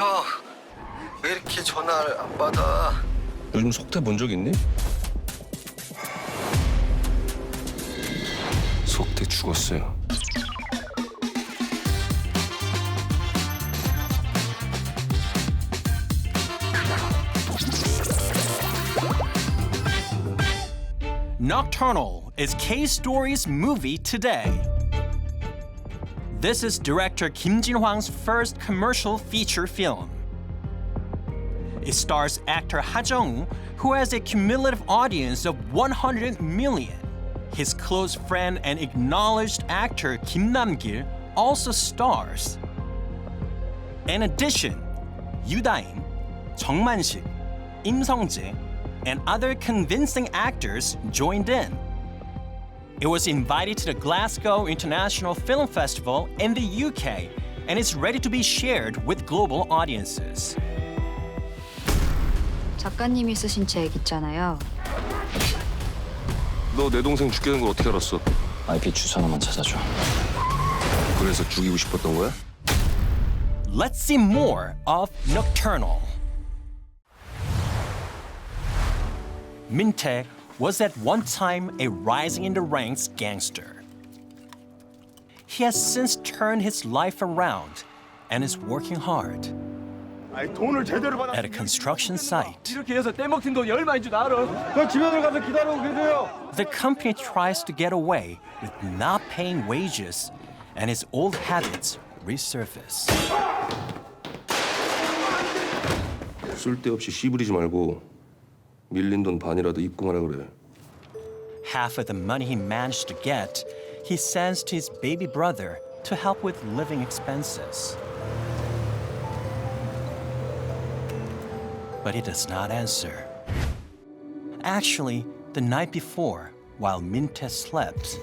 형, 왜 이렇게 전화를 안 받아? 요즘 속태 본 적 있니? 속태 죽었어요. Nocturnal is K Story's movie today. This is director Kim Jin Hwang's first commercial feature film. It stars actor Ha Jung-woo, who has a cumulative audience of 100 million. His close friend and acknowledged actor Kim Nam-gil also stars. In addition, Yoo Da-in, Jung Man-sik, Im Sung-jae, and other convincing actors joined in. It was invited to the Glasgow International Film Festival in the UK and is ready to be shared with global audiences. 작가님이 쓰신 책 있잖아요. 너 내 동생 죽겠는 걸 어떻게 알았어? IP 주소 하나만 찾아줘. 그래서 죽이고 싶었던 거야? Let's see more of Nocturnal. Min Tae was at one time a rising in the ranks gangster. He has since turned his life around and is working hard 아니 돈을 제대로 받아 at a construction site. 이렇게 해서 떼먹힌 돈이 얼마인 줄 알아? 그 집에 가서 기다리고 계세요. The company tries to get away with not paying wages, and his old habits resurface. 쓸데없이 씨부리지 말고 밀린 돈 반이라도 입금하라 그래. Half of the money he managed to get, he sends to his baby brother to help with living expenses. But he does not answer. Actually, the night before, while Minte slept,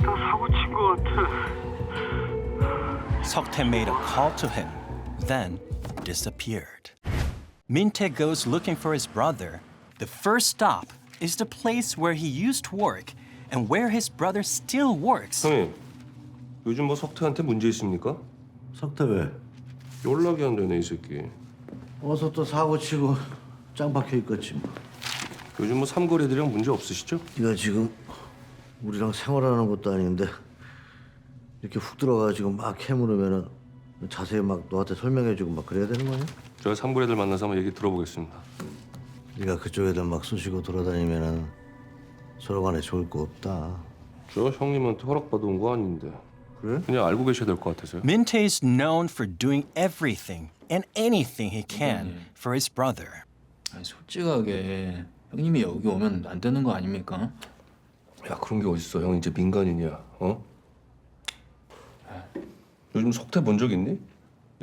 나 사고 친거 같아. Seoktae made a call to him, then disappeared. Minte goes looking for his brother. The first stop is the place where he used to work and where his brother still works. 형님, 요즘 뭐 석태한테 문제 있습니까? 석태 왜? 연락이 안 되네 이 새끼. 어서 또 사고 치고 짱 박혀 있겠지 뭐. 요즘 뭐 삼거리들이랑 문제 없으시죠? 네가 지금 우리랑 생활하는 것도 아닌데 이렇게 훅 들어가지고 막 캐물으면은 자세히 막 너한테 설명해주고 막 그래야 되는 거냐? 제 가 삼거리들 만나서 한번 얘기 들어보겠습니다. 네가 그쪽 애들 막 쑤시고 돌아다니면은 서로 간에 좋을 거 없다. 저 형님한테 허락받아 온 거 아닌데. 그래? 그냥 알고 계셔야 될 것 같아서요. Minte is known for doing everything and anything he can for his brother. 아니 솔직하게 형님이 여기 오면 안 되는 거 아닙니까? 야 그런 게 어딨어 형 이제 민간인이야 어? 요즘 석태 본 적 있니?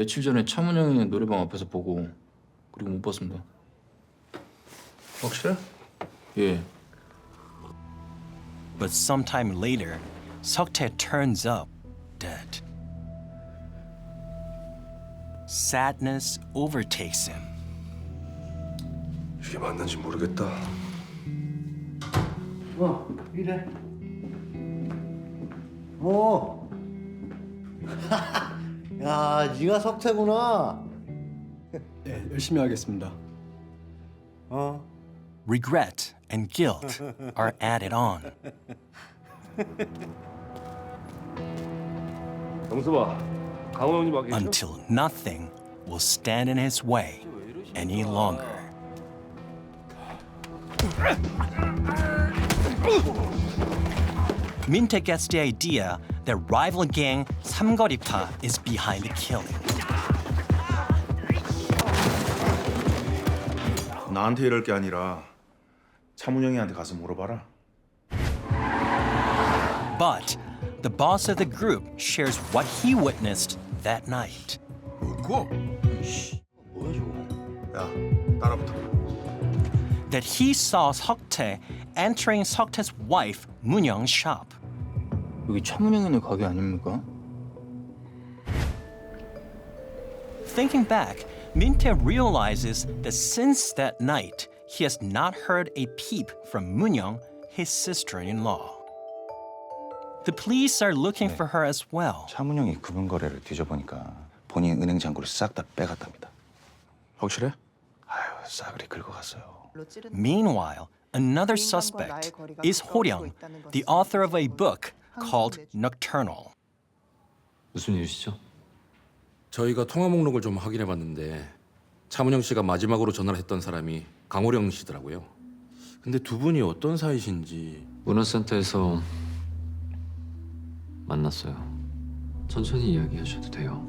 며칠 전에 차문 형이 노래방 앞에서 보고 그리고 못 봤습니다. 확실해? 예. But sometime later, Seoktae turns up dead. Sadness overtakes him. 이게 맞는지 모르겠다 어 이래. 어. 야 네가 석태구나. 네, 열심히 하겠습니다. 어. Regret and guilt are added on. 영수봐 강호 형님 와 계셔? until nothing will stand in his way any longer. Minte gets the idea that rival gang Samgoripa is behind the killing. 나한테 이럴 게 아니라 차문영이한테 가서 물어봐라. But the boss of the group shares what he witnessed that night. 야, 따라붙어. That he saw Seoktae entering Seoktae's wife Moonyoung's shop. 여기 차문 형이네 가게 아닙니까? Thinking back, Minte realizes that since that night, he has not heard a peep from Moonyoung, his sister-in-law. The police are looking for her as well. 차문영이 금융거래를 뒤져보니까 본인 은행 잔고를 싹 다 빼갔답니다. 확실해? 아유, 싸그리 긁어갔어요. Meanwhile, another suspect is Ho-ryung, the author of a book called Nocturnal. 무슨 일이시죠? 저희가 통화 목록을 좀 확인해 봤는데 차문영 씨가 마지막으로 전화를 했던 사람이 강호령 씨더라고요. 근데 두 분이 어떤 사이신지 문화센터에서 만났어요. 천천히 이야기하셔도 돼요.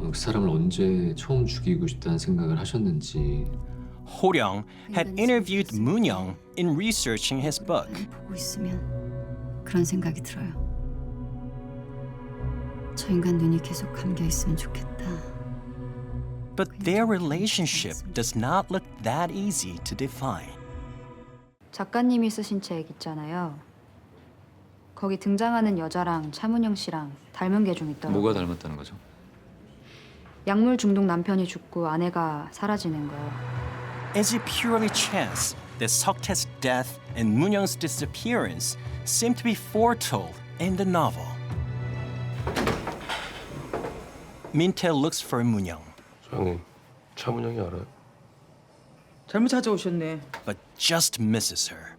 어, 그 사람을 언제 처음 죽이고 싶다는 생각을 하셨는지 Ho-ryung had interviewed Moon-young in researching his book. 보고 있으면 그런 생각이 들어요. 저 인간 눈이 계속 감겨 있으면 좋겠다. But their relationship does not look that easy to define. 작가님이 쓰신 책 있잖아요. 거기 등장하는 여자랑 차문영 씨랑 닮은 게 좀 있더라고요. 뭐가 닮았다는 거죠? 약물 중독 남편이 죽고 아내가 사라지는 거. Is it purely chance that Seoktae's death and Moon-young's disappearance seem to be foretold in the novel? Min-tae looks for Moon-young, 소장님 차문영이 알아요? 잘못 찾아오셨네. but just misses her.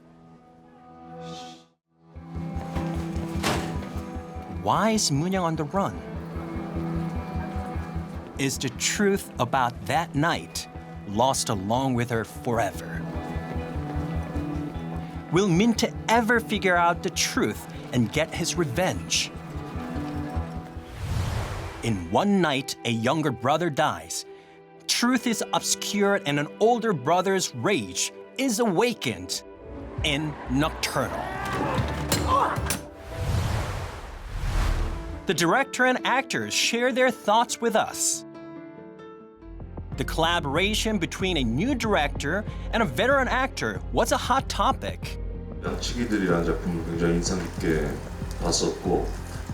Why is Moon-young on the run? Is the truth about that night lost along with her forever? Will Min-tae ever figure out the truth and get his revenge? In one night, a younger brother dies. Truth is obscured, and an older brother's rage is awakened in Nocturnal. The director and actors share their thoughts with us. The collaboration between a new director and a veteran actor was a hot topic. 양치기들이라는 작품을 굉장히 인상 깊게 봤었고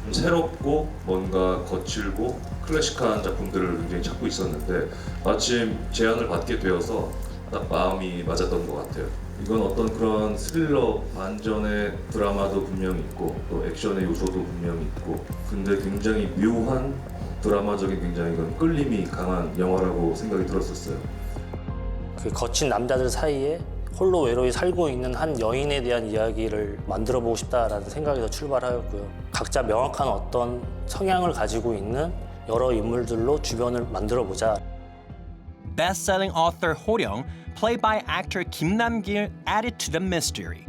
좀 새롭고 뭔가 거칠고 클래식한 작품들을 굉장히 찾고 있었는데 마침 제안을 받게 되어서 딱 마음이 맞았던 것 같아요. 이건 어떤 그런 스릴러 반전의 드라마도 분명히 있고 또 액션의 요소도 분명히 있고 근데 굉장히 묘한 드라마적인 굉장히 그런 끌림이 강한 영화라고 생각이 들었었어요. 그 거친 남자들 사이에 홀로 외로이 살고 있는 한 여인에 대한 이야기를 만들어 보고 싶다라는 생각에서 출발하였고요. 각자 명확한 어떤 성향을 가지고 있는 여러 인물들로 주변을 만들어 보자. Best-selling author Ho-ryung, played by actor Kim Nam-gil, added to the mystery.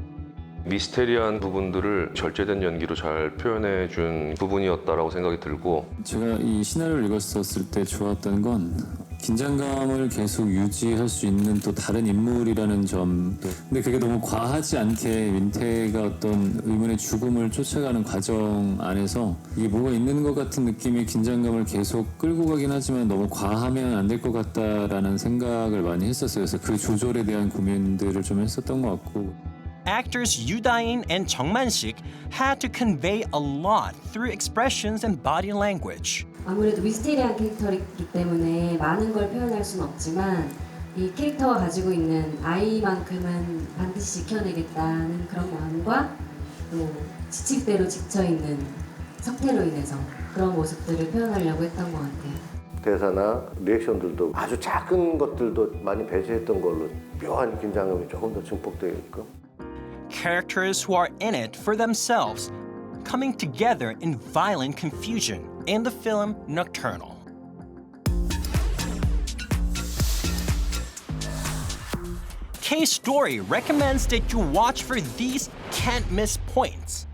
미스테리한 부분들을 절제된 연기로 잘 표현해 준 부분이었다라고 생각이 들고 제가 이 시나리오를 읽었을 때 좋았던 건 긴장감을 계속 유지할 수 있는 또 다른 인물이라는 점. 근데 그게 너무 과하지 않게 민태가 어떤 의문의 죽음을 쫓아가는 과정 안에서 이게 뭐가 있는 것 같은 느낌의 긴장감을 계속 끌고 가긴 하지만 너무 과하면 안 될 것 같다라는 생각을 많이 했었어요. 그래서 그 조절에 대한 고민들을 좀 했었던 것 같고. Actors Yoo Da-in and Man-sik had to convey a lot through expressions and body language. 아무래도 미스테리한 캐릭터이기 때문에 많은 걸 표현할 수는 없지만 이 캐릭터가 가지고 있는 아이만큼은 반드시 지켜내겠다는 그런 마음과 또 지칠 대로 지쳐 있는 석태로 인해서 그런 모습들을 표현하려고 했던 것 같아요. 대사나 리액션들도 아주 작은 것들도 많이 배제했던 걸로 묘한 긴장감이 조금 더 증폭되게끔 Characters who are in it for themselves, coming together in violent confusion in the film Nocturnal. K Story recommends that you watch for these can't miss points.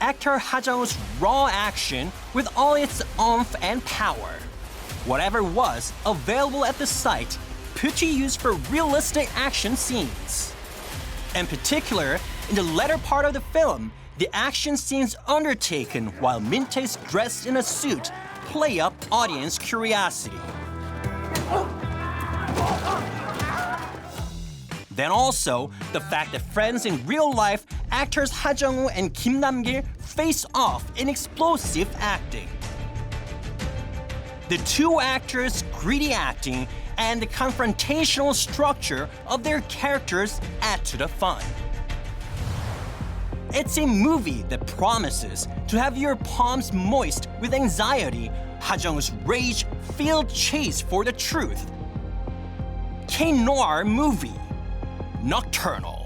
Actor Ha raw action with all its oomph and power. Whatever was available at the site put to use for realistic action scenes. In particular, in the latter part of the film, the action scenes undertaken while Minte's dressed in a suit play up audience curiosity. Then also, the fact that friends in real life, actors Ha Jung-woo and Kim Nam-gil face off in explosive acting. The two actors' greedy acting and the confrontational structure of their characters add to the fun. It's a movie that promises to have your palms moist with anxiety, Hajung's rage-filled chase for the truth. K-noir movie, Nocturnal.